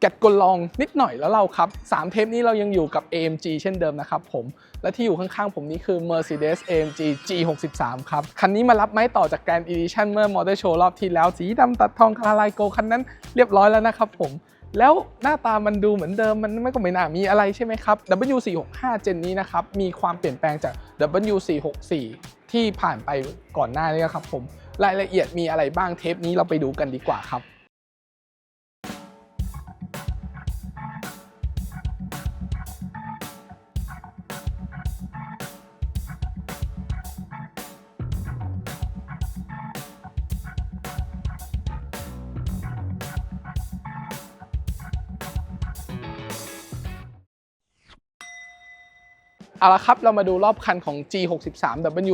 แกะกลลองนิดหน่อยแล้วเราครับ 3 เทปนี้เรายังอยู่กับ AMG เช่นเดิมนะครับผม และที่อยู่ข้างๆผมนี้คือ Mercedes AMG G63 ครับ คันนี้มารับไม้ต่อจาก Grand Edition เมื่อ Model Show รอบที่แล้ว สีดำตัดทองคาราไลโกคันนั้นเรียบร้อยแล้วนะครับผม แล้วหน้าตามันดูเหมือนเดิมมันไม่ก็ไม่น่ามีอะไรใช่ไหมครับ W465 เจนนี้นะครับ มีความเปลี่ยนแปลงจาก W464 ที่ผ่านไปก่อนหน้านี้ครับผม รายละเอียดมีอะไรบ้างเทปนี้เราไปดูกันดีกว่าครับ เอาละครับเรามาดูรอบคันของ G63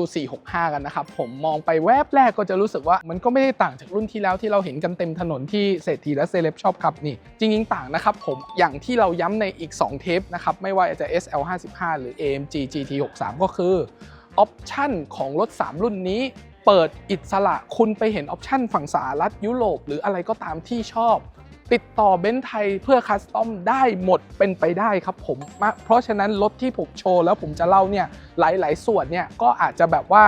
W465 กันนะครับ ผมมองไปแวบแรกก็จะรู้สึกว่ามันก็ไม่ได้ต่างจากรุ่นที่แล้วที่เราเห็นกันเต็มถนนที่เศรษฐีและเซเลบชอบขับนี่ จริงๆ ต่างนะครับผมอย่างที่เราย้ำในอีก 2 เทปนะครับ ไม่ว่าจะ SL55 หรือ AMG GT63 ก็คือออปชั่นของรถ 3 รุ่นนี้เปิดอิสระคุณไปเห็นออปชั่นฝั่งสหรัฐยุโรปหรืออะไรก็ตามที่ชอบ ติดต่อเบนซ์ไทยเพื่อคัสตอมได้หมดเป็นไปได้ครับผม เพราะฉะนั้นรถที่ผมโชว์แล้วผมจะเล่าเนี่ยหลาย ๆ ส่วนเนี่ยก็อาจจะแบบว่า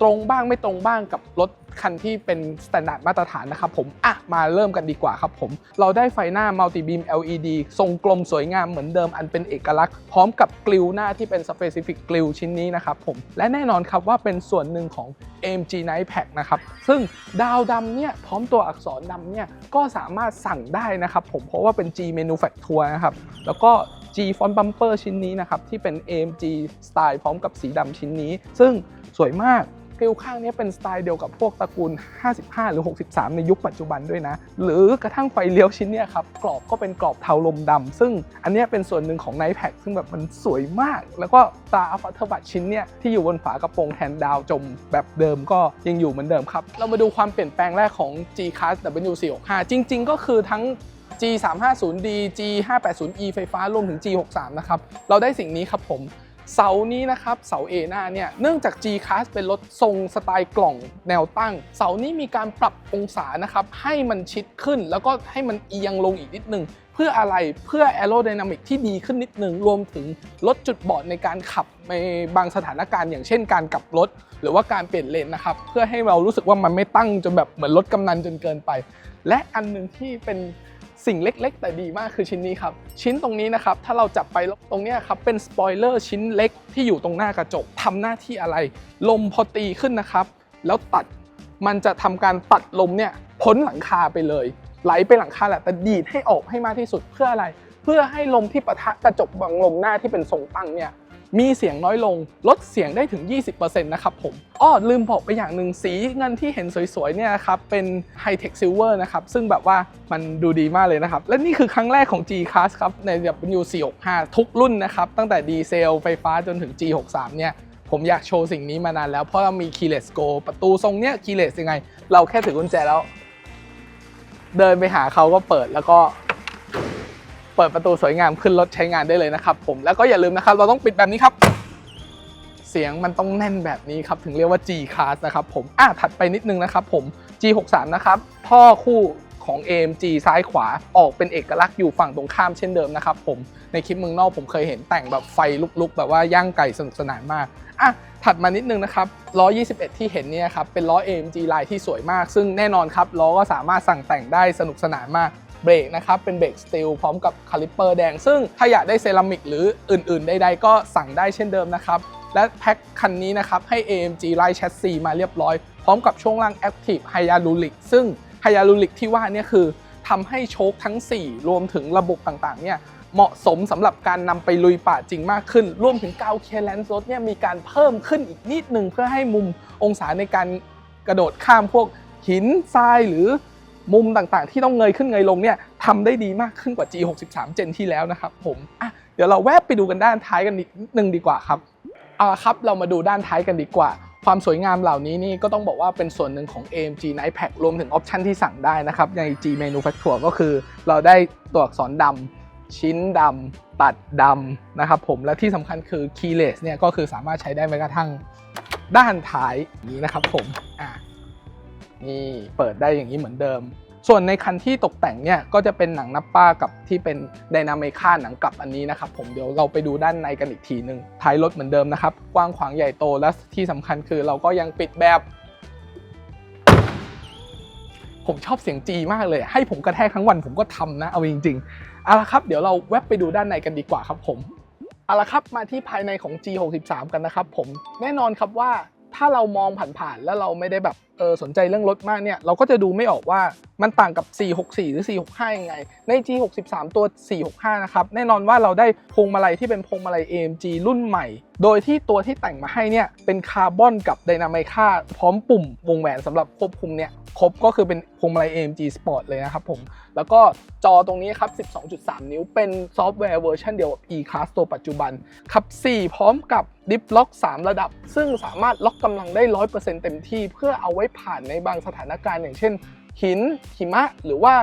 ตรงบ้างไม่ตรงบ้างกับรถคันที่เป็นสแตนดาร์ดมาตรฐานนะครับผม อะ มาเริ่มกันดีกว่าครับผม เราได้ไฟหน้ามัลติบีม LED ทรงกลมสวยงามเหมือนเดิมอันเป็นเอกลักษณ์ พร้อมกับกลิวหน้าที่เป็น Specific กลิวชิ้นนี้นะครับผม และแน่นอนครับว่าเป็นส่วนหนึ่งของ AMG Night Pack นะครับ ซึ่งดาวดำเนี่ย พร้อมตัวอักษรดำเนี่ย ก็สามารถสั่งได้นะครับผม เพราะว่าเป็น G Manufacture นะครับ แล้วก็ G Font Bumper ชิ้นนี้นะครับที่เป็น AMG Style พร้อมกับสีดำชิ้นนี้ ซึ่งสวยมาก กริวข้างนี้เป็นสไตล์เดียวกับพวกตระกูล 55 หรือ 63 ในยุคปัจจุบันด้วยนะ หรือกระทั่งไฟเลี้ยวชิ้นเนี้ยครับกรอบก็เป็นกรอบเทาลมดำซึ่งอันนี้เป็นส่วนหนึ่งของ Night Pack ซึ่งแบบมันสวยมาก แล้วก็ตาอัลฟาเทอร์บัตชิ้นเนี้ยที่อยู่บนฝากระโปรงแทนดาวจมแบบเดิมก็ยังอยู่เหมือนเดิมครับ เรามาดูความเปลี่ยนแปลงแรกของ G Class W465 จริง ๆ ก็คือทั้ง G350D G580E ไฟฟ้ารวมถึง G63 นะครับ เราได้สิ่งนี้ครับผม เสานี้นะครับเสา A หน้าเนี่ยเนื่องจาก G Class เป็นรถทรงสไตล์กล่องแนวตั้ง เสานี้มีการปรับองศานะครับให้มันชิดขึ้น แล้วก็ให้มันเอียงลงอีกนิดนึงเพื่ออะไรเพื่อ aerodynamic ที่ดีขึ้นนิดนึงรวมถึงลดจุดบอดในการขับในบางสถานการณ์อย่างเช่นการกลับรถ หรือว่าการเปลี่ยนเลนนะครับ เพื่อให้เรารู้สึกว่ามันไม่ตั้งจนแบบเหมือนรถกำนันจนเกินไป และอันหนึ่งที่เป็น สิ่งเล็กๆ แต่ดีมากคือชิ้นนี้ครับ ชิ้นตรงนี้นะครับ ถ้าเราจับไปตรงเนี้ยครับเป็นสปอยเลอร์ชิ้นเล็กที่อยู่ตรงหน้ากระจกทำหน้าที่อะไร ลมพอตีขึ้นนะครับ แล้วตัดมันจะทำการตัดลมเนี่ยพ้นหลังคาไปเลย ไหลไปหลังคาแหละแต่ดีดให้ออกให้มากที่สุดเพื่ออะไร เพื่อให้ลมที่ปะทะกระจกบังลมหน้าที่เป็นทรงตั้งเนี่ย มีเสียงน้อยลง ลดเสียงได้ถึง 20%นะครับผมอ้อลืมบอกไปอย่างหนึ่งสีเงินที่เห็นสวยๆเนี่ยครับเป็น High Tech Silver นะครับ ซึ่งแบบว่ามันดูดีมากเลยนะครับ และนี่คือครั้งแรกของ G Class ครับ ในแบบ U465 ทุกรุ่นนะครับ ตั้งแต่ดีเซลไฟฟ้าจนถึง G63 เนี่ยผมอยากโชว์สิ่งนี้มานานแล้ว เพราะเรามี Keyless Go ประตูทรงเนี้ย Keyless ยังไง เราแค่ถือกุญแจแล้ว เดินไปหาเขาก็เปิดแล้วก็ เปิดประตูสวยงามขึ้นรถใช้งานได้เลยนะครับผมแล้วก็อย่าลืมนะครับ เราต้องปิดแบบนี้ครับ เสียงมันต้องแน่นแบบนี้ครับ ถึงเรียกว่า G Class นะครับผมอะถัดไปนิดนึงนะครับผม G63 นะครับท่อคู่ของ AMG ซ้ายขวาออกเป็นเอกลักษณ์อยู่ฝั่งตรงข้ามเช่นเดิมนะครับผมในคลิปเมืองนอกผมเคยเห็นแต่งแบบไฟลุกๆ แบบว่าย่างไก่สนุกสนานมากอะถัดมานิดนึงนะครับล้อ 21 ที่เห็นเนี่ยครับเป็นล้อ AMG ลายที่สวยมาก ซึ่งแน่นอนครับล้อก็สามารถสั่งแต่งได้สนุกสนานมาก เบรกนะครับเป็นเบรกสตีลพร้อมกับคาลิปเปอร์แดง ซึ่งถ้าอยากได้เซรามิกหรืออื่นๆ ใดๆ ก็สั่งได้เช่นเดิมนะครับ และแพ็คคันนี้นะครับให้ AMG ไล่แชสซีมาเรียบร้อย พร้อมกับช่วงล่าง Active h y a l u r i c ซึ่ง h y a l u r i c ที่ว่านี่คือทำให้โชคทั้ง 4 รวมถึงระบบต่างๆเนี่ยเหมาะสมสำหรับการนำไปลุยป่าจริงมากขึ้น รวมถึงกาวเคลนส์รถเนี่ยมีการเพิ่มขึ้นอีกนิดหนึ่งเพื่อให้มุมองศาในการกระโดดข้ามพวกหินทรายหรือ มุมต่างๆ ที่ต้องเงยขึ้นเงยลงเนี่ยทำได้ดีมากขึ้นกว่า G63 เจนที่แล้วนะครับผมอะเดี๋ยวเราแวบไปดูกันด้านท้ายกันนิดนึงดีกว่าครับเอาละครับเรามาดูด้านท้ายกันดีกว่า ความสวยงามเหล่านี้นี่ก็ต้องบอกว่าเป็นส่วนหนึ่งของ AMG Night Pack รวมถึงออปชันที่สั่งได้นะครับใน G Manufacture ก็คือ เราได้ตัวอักษรดำชิ้นดำตัดดำนะครับผมและที่สำคัญคือ keyless เนี่ยก็คือสามารถใช้ได้แม้กระทั่งด้านท้ายนี้นะครับผมอะ นี่เปิดได้อย่างนี้เหมือนเดิม ส่วนในคันที่ตกแต่งเนี่ยก็จะเป็นหนังนับป้ากับที่เป็นไดนาเมค่าหนังกลับอันนี้นะครับผมเดี๋ยวเราไปดูด้านในกันอีกทีหนึ่งท้ายรถเหมือนเดิมนะครับกว้างขวางใหญ่โตและที่สำคัญคือเราก็ยังปิดแบบผมชอบเสียงจีมากเลย ให้ผมกระแทกทั้งวันผมก็ทำนะ เอาจริงๆเอาละครับ เดี๋ยวเราแวบไปดูด้านในกันดีกว่าครับผมเอาละครับมาที่ภายในของ G63 กันนะครับผมแน่นอนครับว่า ถ้าเรามองผ่านๆแล้วเราไม่ได้แบบเออสนใจเรื่องรถมากเนี่ยเราก็จะดูไม่ออกว่ามันต่างกับ 464 หรือ 465 ยังไง ใน G63 ตัว 465 นะครับ แน่นอนว่าเราได้พวงมาลัยที่เป็นพวงมาลัย AMG รุ่นใหม่ โดยที่ตัวที่แต่งมาให้เนี่ยเป็นคาร์บอนกับไดนามิค่าพร้อมปุ่มวงแหวนสำหรับควบคุมเนี่ย ครบก็คือเป็นพวงมาลัย AMG Sport เลยนะครับผม แล้วก็จอตรงนี้ครับ 12.3 นิ้ว เป็นซอฟต์แวร์เวอร์ชันเดียวกับ E-Class ตัวปัจจุบันขับ 4 พร้อมกับดิฟล็อก 3 ระดับ ซึ่งสามารถล็อกกำลังได้ 100%เต็มที่ เพื่อเอาไว้ผ่านในบางสถานการณ์อย่างเช่น หิน หิมะ หรือว่า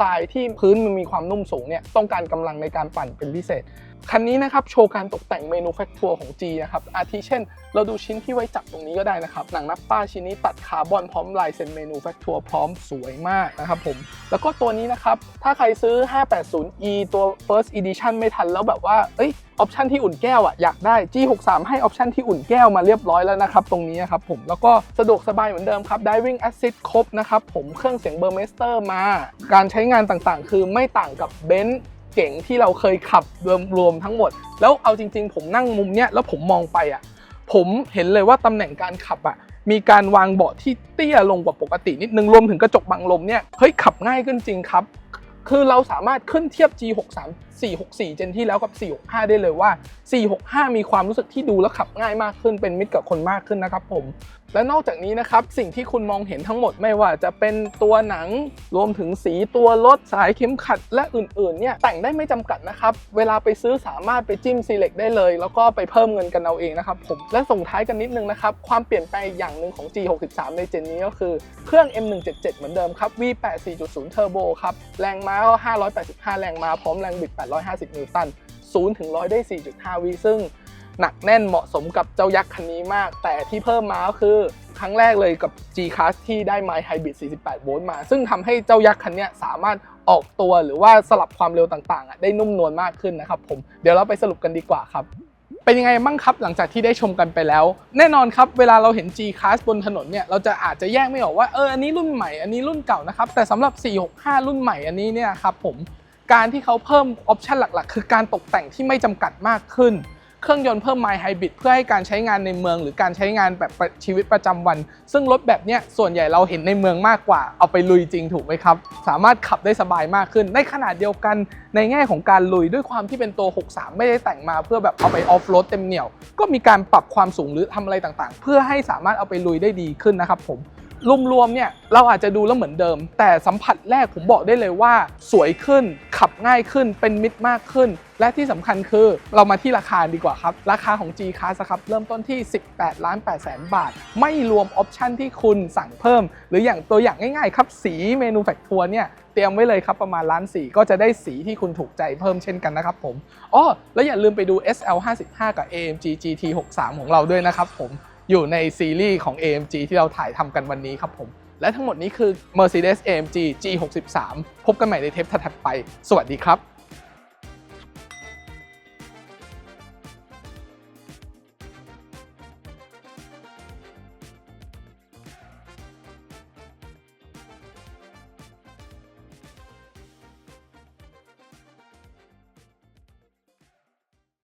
ทรายที่พื้นมันมีความนุ่มสูงเนี่ยต้องการกำลังในการปั่นเป็นพิเศษ คันนี้นะครับโชว์การตกแต่งเมนูแฟคทัวร์ของ G นะครับอาทิเช่น เราดูชิ้นที่ไว้จับตรงนี้ก็ได้นะครับ หนังนับป้าชิ้นนี้ตัดคาร์บอนพร้อมลายเซ็นเมนูแฟคทัวร์พร้อมสวยมากนะครับผม แล้วก็ตัวนี้นะครับ ถ้าใครซื้อ 580e ตัว first edition ไม่ทันแล้วแบบว่า เอ้ยออปชันที่อุ่นแก้วอะอยากได้ G63 ให้ออปชันที่อุ่นแก้วมาเรียบร้อยแล้วนะครับ ตรงนี้นครับผมแล้วก็สะดวกสบายเหมือนเดิมครับ Diving Assist ครบนะครับผมเครื่องเสียงเบอร์เมสเตอร์มา การใช้งานต่างๆ คือไม่ต่างกับเบนซ์ เก๋งที่เราเคยขับรวมๆทั้งหมด แล้วเอาจริง ๆ ผมนั่งมุมเนี้ยแล้วผมมองไปอะผมเห็นเลยว่าตำแหน่งการขับอะมีการวางเบาะที่เตี้ยลงกว่าปกตินิดนึงรวมถึงกระจกบังลมเนี่ยเฮ้ยขับง่ายขึ้นจริงครับ คือเราสามารถขึ้นเทียบ G63 464 เจนที่แล้วกับ 465 ได้เลยว่า 465 มีความรู้สึกที่ดูแล้วขับง่ายมากขึ้นเป็นมิตรกับคนมากขึ้นนะครับผมและนอกจากนี้นะครับสิ่งที่คุณมองเห็นทั้งหมดไม่ว่าจะเป็นตัวหนังรวมถึงสีตัวรถสายเข็มขัดและอื่นๆเนี่ยแต่งได้ไม่จำกัดนะครับเวลาไปซื้อสามารถไปจิ้ม select ได้เลย แล้วก็ไปเพิ่มเงินกันเอาเองนะครับผมและส่งท้ายกันนิดนึงนะครับความเปลี่ยนแปลงอย่างหนึ่งของ G63 ในเจนนี้ก็คือเครื่อง M177 เหมือนเดิมครับ V8 4.0 Turbo ครับแรงม้าก็585 แรงม้าพร้อมแรงบิด8 850 นิวตัน 0 ถึง 100 ได้ 4.5 วิซึ่งหนักแน่นเหมาะสมกับเจ้ายักษ์คันนี้มาก แต่ที่เพิ่มมาก็คือ ครั้งแรกเลยกับ G-Class ที่ได้ไมล์ไฮบริด 48 โวลต์มา ซึ่งทำให้เจ้ายักษ์คันนี้สามารถออกตัวหรือว่าสลับความเร็วต่างๆ ได้นุ่มนวลมากขึ้นนะครับผม เดี๋ยวเราไปสรุปกันดีกว่าครับเป็นยังไงบ้างครับหลังจากที่ได้ชมกันไปแล้ว แน่นอนครับเวลาเราเห็น G-Class บนถนนเนี่ยเราจะอาจจะแยกไม่ออกว่าเอออันนี้รุ่นใหม่อันนี้รุ่นเก่านะครับแต่สำหรับ 465 รุ่นใหม่อันนี้เนี่ยครับผม การที่เขาเพิ่มออปชันหลักๆ คือการตกแต่งที่ไม่จำกัดมากขึ้น เครื่องยนต์เพิ่มไมล์ไฮบริดเพื่อให้การใช้งานในเมือง หรือการใช้งานแบบชีวิตประจำวัน ซึ่งรถแบบนี้ส่วนใหญ่เราเห็นในเมืองมากกว่า เอาไปลุยจริงถูกไหมครับ สามารถขับได้สบายมากขึ้น ในขนาดเดียวกันในแง่ของการลุยด้วยความที่เป็นตัว 63 ไม่ได้แต่งมา เพื่อแบบเอาไปออฟโรดเต็มเหนี่ยว ก็มีการปรับความสูงหรือทำอะไรต่างๆ เพื่อให้สามารถเอาไปลุยได้ดีขึ้นนะครับผม รวมๆเนี่ยเราอาจจะดูแล้วเหมือนเดิม แต่สัมผัสแรกผมบอกได้เลยว่า สวยขึ้นขับง่ายขึ้นเป็นมิตรมากขึ้น และที่สำคัญคือเรามาที่ราคาดีกว่าครับ ราคาของ G Class ครับเริ่มต้นที่ 18ล้าน8แสนบาท ไม่รวมออปชันที่คุณสั่งเพิ่ม หรืออย่างตัวอย่างง่ายๆ ครับ สีเมนูแฟคทัวร์เนี่ยเตรียมไว้เลยครับประมาณล้านสีก็จะได้สีที่คุณถูกใจเพิ่มเช่นกันนะครับผมอ๋อแล้วอย่าลืมไปดู SL 55กับ AMG GT 63ของเราด้วยนะครับผม อยู่ในซีรีส์ของ AMG ที่เราถ่ายทำกันวันนี้ครับผม และทั้งหมดนี้คือ Mercedes AMG G63 พบกันใหม่ในเทปถัดไป สวัสดีครับ